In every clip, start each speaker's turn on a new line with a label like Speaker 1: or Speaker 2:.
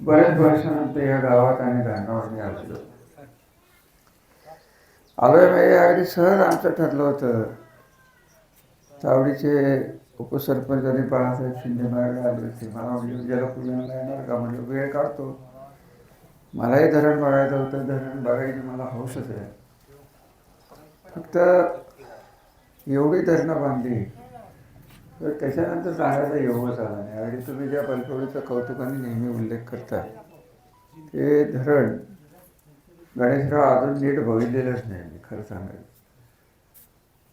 Speaker 1: बऱ्याच वर्षानंतर या गावात आणि धानावर मी आलेलो. आलोय म्हणजे अगदी सहज आमचं ठरलं होतं. चावडीचे उपसरपंच आणि बाळासाहेब शिंदे माझ्याकडे आले होते. मला म्हणजे उद्याला पुण्याला येणार का? म्हणजे वेळ काढतो. मलाही धरण बघायचं होतं. धरण बघायची मला हौसच आहे. फक्त एवढी धरणं बांधली. तर त्याच्यानंतर सांगायचा योगच आला नाही. आणि तुम्ही ज्या बलकवडीचा कौतुकाने नेहमी उल्लेख करता ते धरण गणेशराव अजून नीट बघितलेलंच नाही मी खरं सांगायचं.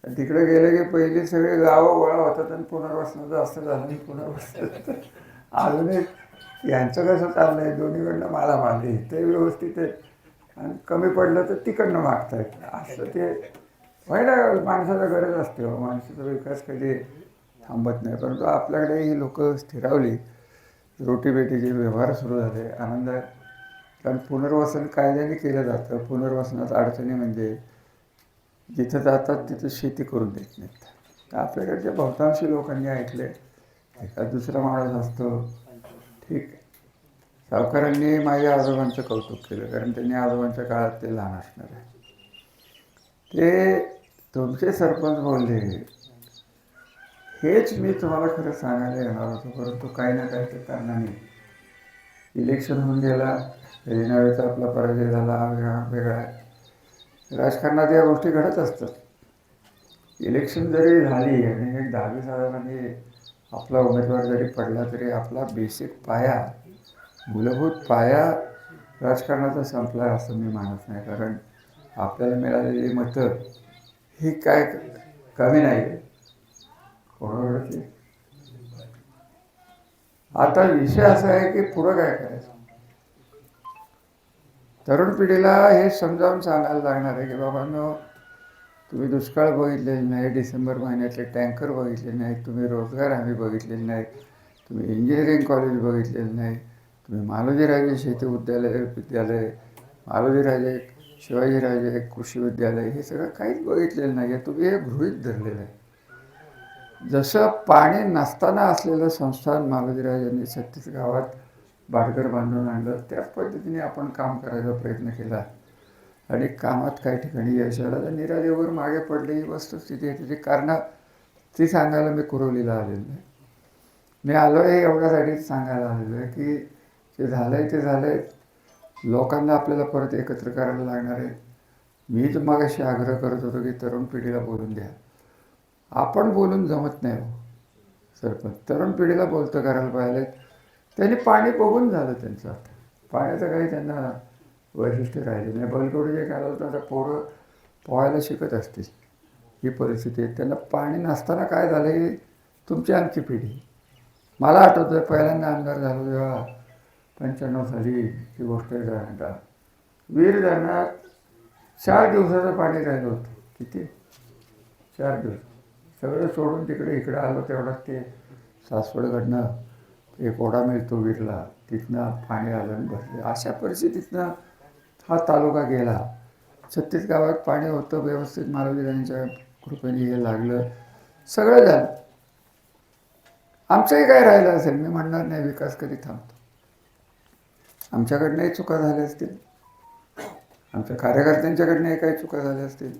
Speaker 1: आणि तिकडे गेलं की पहिले सगळे गावं गोळा होतात आणि पुनर्वसनाचं असं झालं नाही पुनर्वसन अजून एक यांचं कसं चाललंय दोन्हीकडनं मला मागे ते व्यवस्थित आहे. आणि कमी पडलं तर तिकडनं मागतायत. असं ते व्हायला माणसाला गरज असते हो, माणसाचा विकास कधी थांबत नाही. परंतु आपल्याकडे ही लोक स्थिरावली. रोटीबेटीचे व्यवहार सुरू झाले. आनंद कारण पुनर्वसन कायद्याने केलं जातं. पुनर्वसनात अडचणी म्हणजे जिथं जातात तिथं शेती करून देत नाहीत. तर आपल्याकडच्या बहुतांशी लोकांनी ऐकले एका दुसरा माणूस असतो. ठीक सावकारांनी माझ्या आजोबांचं कौतुक केलं कारण त्यांनी आजोबांच्या काळात ते लहान असणार आहे. ते तुमचे सरपंच बोलले. हेच मी तुम्हाला खरं सांगायला येणार होतो परंतु काही ना काही ते कारणाने इलेक्शन होऊन गेला वेळेचा आपला पराजय झाला वेगळा वेगळा राजकारणात या गोष्टी घडत असतात. इलेक्शन जरी झाली आणि एक दहावीस हजारांनी आपला उमेदवार जरी पडला तरी आपला बेसिक पाया मूलभूत पाया राजकारणाचा संपला आहे असं मी मानत नाही. कारण आपल्याला मिळालेली मतं ही काय कमी नाही. आहे आता विषय असा आहे की पुढं काय करायचं? तरुण पिढीला हे समजावून सांगायला लागणार आहे की बाबांनो तुम्ही दुष्काळ बघितलेले नाही डिसेंबर महिन्यातले टँकर बघितले नाही तुम्ही रोजगार हमी बघितलेले नाही तुम्ही इंजिनिअरिंग कॉलेज बघितलेलं नाही तुम्ही मालोजीराजे शेती उद्यालय विद्यालय मालोजीराजे शिवाजीराजे कृषी विद्यालय हे सगळं काहीच बघितलेलं नाही आहे तुम्ही हे गृहित धरलेलं आहे. जसं पाणी नसताना असलेलं संस्थान मालोजीराजांनी छत्तीस गावात भाडघर बांधून आणलं त्याच पद्धतीने आपण काम करायचा प्रयत्न केला. आणि कामात काही ठिकाणी यश आलं तर निरादेवर मागे पडले ही वस्तुस्थिती आहे. त्याची कारणं ती सांगायला मी कुरवलीला आलेलो नाही. मी आलो आहे एवढ्यासाठीच सांगायला आलेलो आहे की जे झालं आहे ते झालं आहे लोकांना आपल्याला परत एकत्र करायला लागणार आहे. मी मग अशी आग्रह करत होतो की तरुण पिढीला बोलून द्या. आपण बोलून जमत नाही हो. सरपंच तरुण पिढीला बोलतं करायला पाहिजे त्यांनी पाणी बघून झालं त्यांचं. आता पाण्याचं काही त्यांना वैशिष्ट्य राहिले नाही. बलकडू जे काय होतं आता पोरं पोहायला शिकत असतील. ही परिस्थिती आहे. त्यांना पाणी नसताना काय झालं की तुमची आमची पिढी. मला आठवतं आहे पहिल्यांदा आमदार झालो तेव्हा पंच्याण्णव साली ही गोष्ट आहे वीर धरणात चार दिवसाचं पाणी राहिलं होतं. किती? चार दिवस. सगळं सोडून तिकडे इकडे आलो तेवढ्यात ते सासवडकडनं एक ओढा मिळतो विरला. तिथनं पाणी आलं आणि भरले अशा परिस्थितीतनं हा तालुका गेला. छत्तीस गावात पाणी होतं व्यवस्थित मालवजीरांच्या कृपेने हे लागलं. सगळं झालं. आमचंही काय राहिलं असेल? मी म्हणणार नाही विकास कधी थांबतो. आमच्याकडनंही चुका झाल्या असतील. आमच्या कार्यकर्त्यांच्याकडनंही काही चुका झाल्या असतील.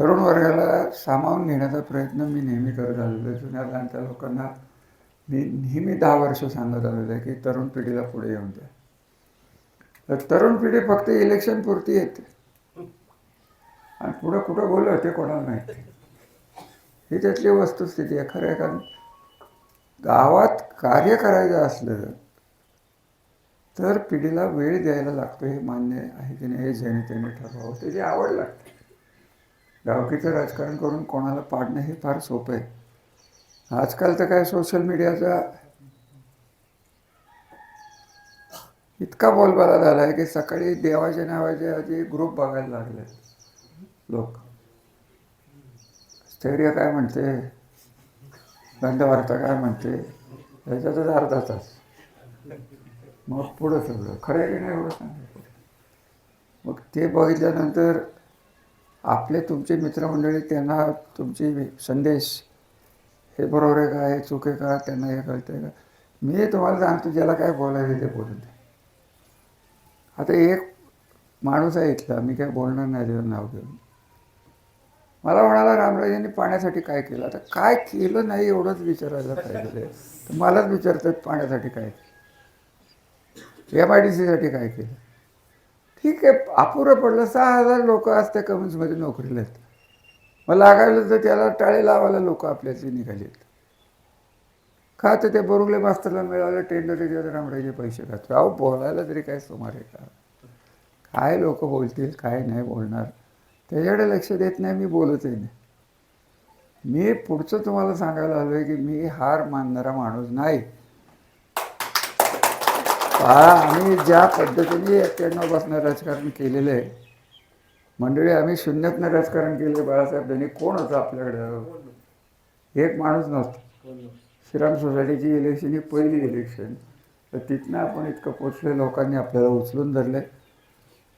Speaker 1: तरुण वर्गाला सामावून घेण्याचा प्रयत्न मी नेहमी करत आलेलो आहे. जुन्या लहानच्या लोकांना मी नेहमी दहा वर्ष सांगत आलेलो आहे की तरुण पिढीला पुढे येऊन द्या. तर तरुण पिढी फक्त इलेक्शन पुरती येते. आणि पुढं कुठं बोललं ते कोणाला माहिती? ही त्यातली वस्तुस्थिती आहे. खरं आहे कारण गावात कार्य करायचं असलं तर पिढीला वेळ द्यायला लागतो हे मान्य आहे की नाही हे जेणे त्याने ठरवावं. त्याची आवड लागते. गावकीचं राजकारण करून कोणाला पाडणं हे फार सोपं आहे. आजकाल तर काय सोशल मीडियाचा इतका बोलबाला झाला आहे की सकाळी देवाच्या नावाचे आधी ग्रुप बघायला लागले लोक. स्थैर्य काय म्हणते? गंधवार्ता काय म्हणते? याच्यातच अर्धा तास. मग पुढं सगळं. खरं आहे की नाही एवढं सांगायचं? मग ते बघितल्यानंतर आपले तुमचे मित्रमंडळी त्यांना तुमचे संदेश हे बरोबर आहे का? हे चूक आहे का? त्यांना हे कळतं आहे का? मी तुम्हाला सांगतो ज्याला काय बोलायचं ते बोलून दे आता एक माणूस आहे इथला मी काय बोलणार नाही त्याचं नाव घेऊन. मला म्हणाला रामराजांनी पाण्यासाठी काय केलं? आता काय केलं नाही एवढंच विचारायला पाहिजे. तर मलाच विचारतात पाण्यासाठी काय केलं? एम आय डी सीसाठी काय केलं? ठीक आहे अपुरं पडलं. सहा हजार लोक आज त्या कमिन्समध्ये नोकरीला आहेत. मग लागायला तर त्याला टाळे लावायला लोक आपल्यातली निघालेत. आहेत का तर ते बरुगले मास्तरला मिळालं टेंडर त्याच्यात रामराजे पैसे घातले. अहो बोलायला तरी काय सुमार आहे का? काय लोक बोलतील काय नाही बोलणार. त्याच्याकडे लक्ष देत नाही मी बोलतही नाही. मी पुढचं तुम्हाला सांगायला आलो आहे की मी हार मानणारा माणूस नाही. आम्ही ज्या पद्धतीने एक्क्याण्णव राजकारण केलेलं आहे मंडळी आम्ही शून्यातनं राजकारण केलं बाळासाहेब त्यांनी कोण होतं आपल्याकडं? एक माणूस नव्हता. श्रीराम सोसायटीची इलेक्शन ही पहिली इलेक्शन तर तिथनं आपण इतकं पोचले लोकांनी आपल्याला उचलून धरले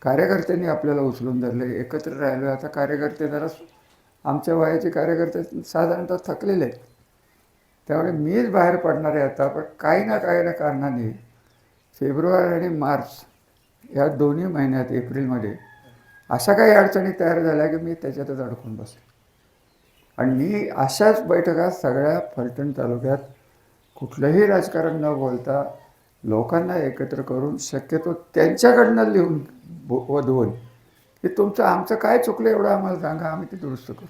Speaker 1: कार्यकर्त्यांनी आपल्याला उचलून धरले एकत्र राहिलो आता कार्यकर्ते जरा आमच्या वयाचे कार्यकर्ते साधारणतः थकलेले आहेत. त्यामुळे मीच बाहेर पडणार आहे आता पण काही ना काही ना कारणाने फेब्रुवारी आणि मार्च या दोन्ही महिन्यात एप्रिलमध्ये अशा काही अडचणी तयार झाल्या की मी त्याच्यातच अडकून बसलो. आणि मी अशाच बैठका सगळ्या फलटण तालुक्यात कुठलंही राजकारण न बोलता लोकांना एकत्र करून शक्यतो त्यांच्याकडनं लिहून बो- वधवून की तुमचं आमचं काय चुकलं एवढं आम्हाला सांगा आम्ही ते दुरुस्त करू.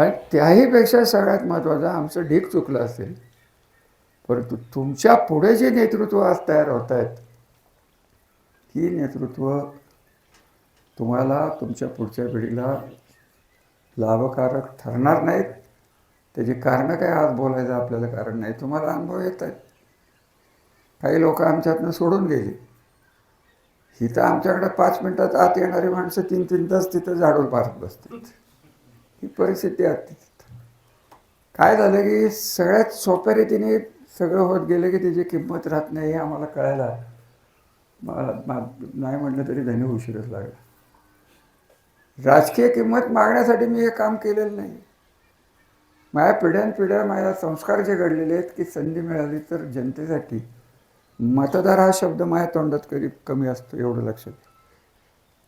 Speaker 1: आणि त्याहीपेक्षा सगळ्यात महत्त्वाचं आमचं ढीक चुकलं असेल परंतु तुमच्यापुढे जे नेतृत्व आज तयार होत आहेत ही नेतृत्व तुम्हाला तुमच्या पुढच्या पिढीला लाभकारक ठरणार नाहीत. त्याची कारणं काय आज बोलायचं आपल्याला कारण नाही. तुम्हाला अनुभव येत आहेत. काही लोक आमच्यातनं सोडून गेली. ही तर आमच्याकडे पाच मिनटात आत येणारी माणसं तीन तीन तास तिथं झाडून पाहत बसतात. ही परिस्थिती आत तिथं. काय झालं की सगळ्यात सोप्या रीतीने सगळं होत गेलं की त्याची किंमत राहत नाही हे आम्हाला कळायला मला नाही म्हटलं तरी धनी उशीरच लागला. राजकीय किंमत मागण्यासाठी मी हे काम केलेलं नाही. माझ्या पिढ्यानपिढ्या माझ्या संस्कार जे घडलेले आहेत की संधी मिळाली तर जनतेसाठी मतदार हा शब्द माझ्या तोंडात कधी कमी असतो एवढं लक्षात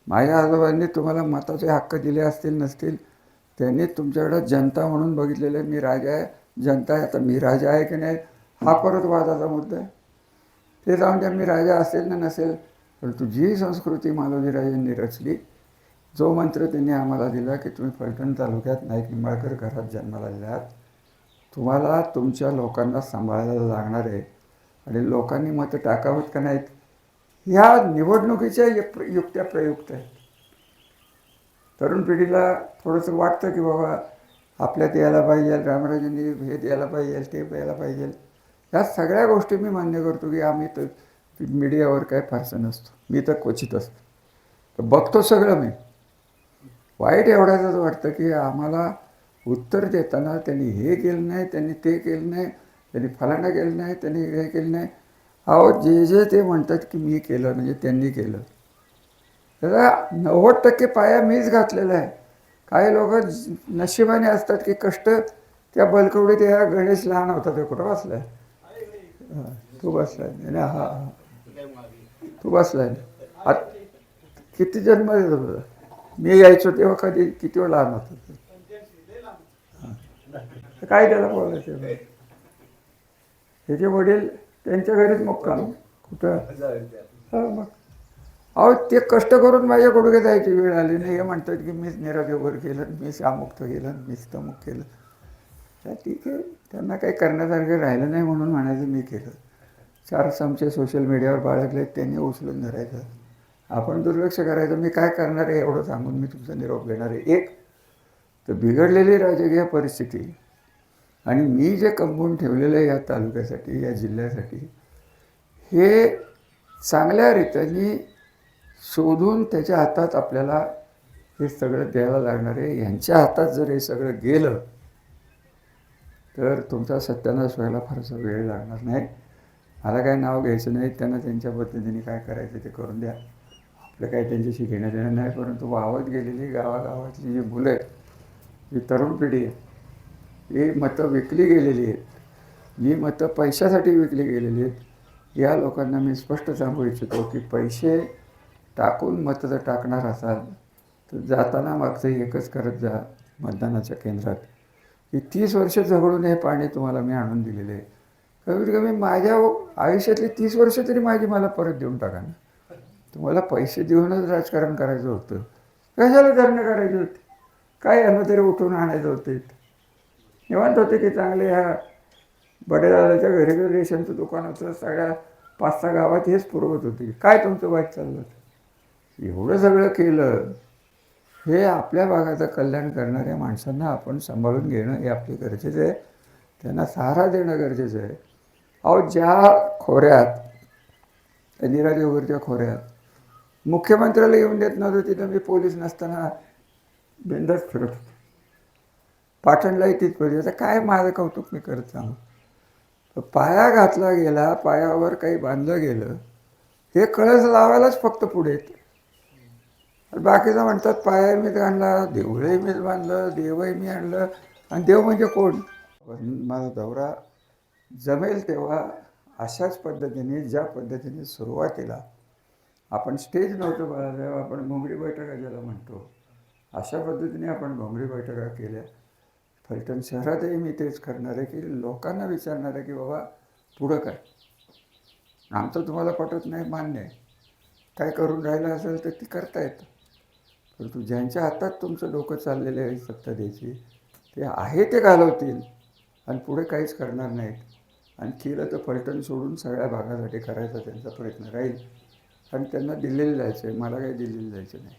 Speaker 1: माझ्या आजोबांनी तुम्हाला मताचे हक्क दिले असतील नसतील त्यांनी तुमच्याकडं जनता म्हणून बघितलेलं आहे मी राजा आहे. जनता आहे आता मी राजा आहे की नाही? हा परत वादाचा मुद्दा आहे. ते जाऊन द्या मी राजा असेल ना नसेल परंतु जी संस्कृती मालोजीराजांनी रचली. जो मंत्र त्यांनी आम्हाला दिला की तुम्ही फलटण तालुक्यात नाईक निंबाळकर घरात जन्माला आहात तुम्हाला तुमच्या लोकांना सांभाळायला लागणार आहे आणि लोकांनी मतं टाकावत का नाहीत ह्या निवडणुकीच्या युक्त्या प्रयुक्त आहेत. तरुण पिढीला थोडंसं वाटतं की बाबा आपल्यात यायला पाहिजे रामराजांनी हे द्यायला पाहिजे ते द्यायला पाहिजे. या सगळ्या गोष्टी मी मान्य करतो की आम्ही तर मीडियावर काय फारसं नसतो. मी तर क्वचित असतो. तर बघतो सगळं मी. वाईट एवढ्याच वाटतं की आम्हाला उत्तर देताना त्यांनी हे केलं नाही त्यांनी ते केलं नाही त्यांनी फलाना केलं नाही त्यांनी हे केलं नाही. अहो जे जे ते म्हणतात की मी केलं म्हणजे त्यांनी केलं. त्याचा नव्वद टक्के पाया मीच घातलेला आहे. काही लोक नशिबाने असतात की कष्ट त्या बलकवडीत या गणेश लहान होता तो कुठं आहे हां तू बसलाय नाही ना, हा हा. तू बसलाय आत किती जन्म मी यायचो तेव्हा कधी? किती वेळ लहान होतो? तर काय त्याला बोलायचं? त्याचे वडील त्यांच्या घरीच मुक्काम कुठं? हा मग. अहो ते कष्ट करून माझ्या गुडघे जायची वेळ आली नाही. हे म्हणतात की मीच निरोगी वगैरे केलं मीच अमुक्त केलं मीच तमुक केलं. तर ठीक आहे त्यांना काही करण्यासारखं राहिलं नाही म्हणून म्हणायचं मी केलं. चार चमचे सोशल मीडियावर बाळगले त्यांनी उचलून धरायचं. आपण दुर्लक्ष करायचं मी काय करणार आहे एवढं सांगून मी तुमचा निरोप घेणार आहे. एक तर बिघडलेली राजकीय परिस्थिती आणि मी जे कमवून ठेवलेलं आहे या तालुक्यासाठी या जिल्ह्यासाठी हे चांगल्या रीतीने शोधून त्याच्या हातात आपल्याला हे सगळं द्यायला लागणार आहे. यांच्या हातात जर हे सगळं गेलं तर तुमचा सत्यानाश व्हायला फारसा वेळ लागणार नाही. मला काय नाव घ्यायचं नाही त्यांना त्यांच्या पद्धतीने काय करायचं ते करून द्या. आपलं काय त्यांच्याशी घेणं देणं नाही परंतु वावत गेलेली गावागावातली जी मुलं आहेत जी तरुण पिढी आहे ही मतं विकली गेलेली आहेत. जी मतं पैशासाठी विकली गेलेली आहेत. या लोकांना मी स्पष्ट सांगू इच्छितो की पैसे टाकून मतं जर टाकणार असाल तर जाताना मागचं एकच करत जा मतदानाच्या केंद्रात. की तीस वर्ष झगडून हे पाणी तुम्हाला मी आणून दिलेले आहे. कमीत कमी माझ्या आयुष्यातली तीस वर्ष तरी माझी मला परत देऊन टाका ना. तुम्हाला पैसे देऊनच राजकारण करायचं होतं. कशाला धरणं करायची होती? काय यांना तरी उठून आणायचं होतं निवांत होते की चांगले ह्या बडेदादाच्या घरी घरी रेशनचं दुकान होतं सगळ्या पाच सहा गावात हेच पुरवत होते. काय तुमचं वाईट चाललं एवढं सगळं केलं. हे आपल्या भागाचं कल्याण करणाऱ्या माणसांना आपण सांभाळून घेणं हे आपले गरजेचं आहे. त्यांना सहारा देणं गरजेचं आहे. अहो ज्या खोऱ्यात इंदिरा खोऱ्यात मुख्यमंत्र्याला येऊन देत नव्हतं तिथं मी पोलीस नसताना बिंदच फिरत होतो. पाटणलाही तिथपर्यंत आता काय माझं कौतुक मी करत सांगू? पाया घातला गेला पायावर काही बांधलं गेलं हे कळस लावायलाच फक्त पुढे येतं. बाकीचं म्हणतात पाया मीच आणला देवळही मीच बांधलं देवही मी आणलं. आणि देव म्हणजे कोण? माझा दौरा जमेल तेव्हा अशाच पद्धतीने ज्या पद्धतीने सुरुवातीला आपण स्टेज नव्हतं बाळासाहेब आपण घोंगडी बैठका ज्याला म्हणतो अशा पद्धतीने आपण घोंगडी बैठका केल्या. फलटण शहरातही मी तेच करणार आहे की लोकांना विचारणार आहे की बाबा पुढं काय? आमचं तुम्हाला पटत नाही मान्य आहे. काय करून राहिलं असेल तर ती करता येतं. परंतु ज्यांच्या हातात तुमचं डोकं चाललेलं आहे सत्ता द्यायची ते आहे ते घालवतील. आणि पुढे काहीच करणार नाहीत. आणि केलं तर फलटण सोडून सगळ्या भागासाठी करायचा त्यांचा प्रयत्न राहील. आणि त्यांना दिल्लीला जायचं आहे. मला काही दिल्लीला जायचं नाही.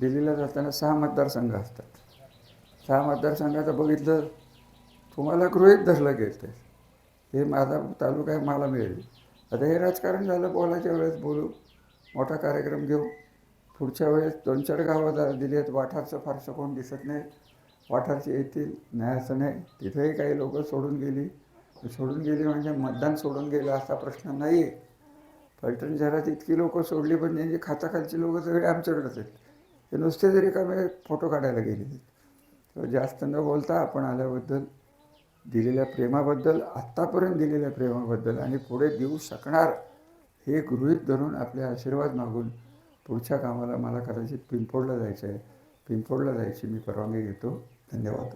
Speaker 1: दिल्लीला जाताना सहा मतदारसंघ असतात. सहा मतदारसंघाचं बघितलं तुम्हाला गृहित धरलं गेलं हे माझा तालुका आहे मला मिळेल. आता हे राजकारण झालं बोलायच्या वेळेस बोलू. मोठा कार्यक्रम घेऊ. पुढच्या वेळेस दोन चार गावं जा- दिली आहेत. वाठारचं फारसं कोण दिसत नाही. वाठारचे येतील नाही असं नाही. तिथेही काही लोक सोडून गेली. सोडून गेली म्हणजे मतदान सोडून गेलं असा प्रश्न नाही आहे फलटण शहरात इतकी लोक सोडली पण त्यांची खाताखालची लोक सगळे आमच्याकडेच आहेत. ते नुसते जरी का फोटो काढायला गेले तर जास्त न बोलता आपण आल्याबद्दल दिलेल्या प्रेमाबद्दल आत्तापर्यंत दिलेल्या प्रेमाबद्दल आणि पुढे देऊ शकणार हे गृहीत धरून आपले आशीर्वाद मागून पुढच्या कामाला मला कदाचित पिंपोडला जायचं आहे. पिंपोडला जायची मी परवानगी घेतो. धन्यवाद.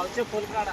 Speaker 2: पावचे फुल काढा.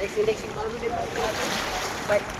Speaker 2: Next election, already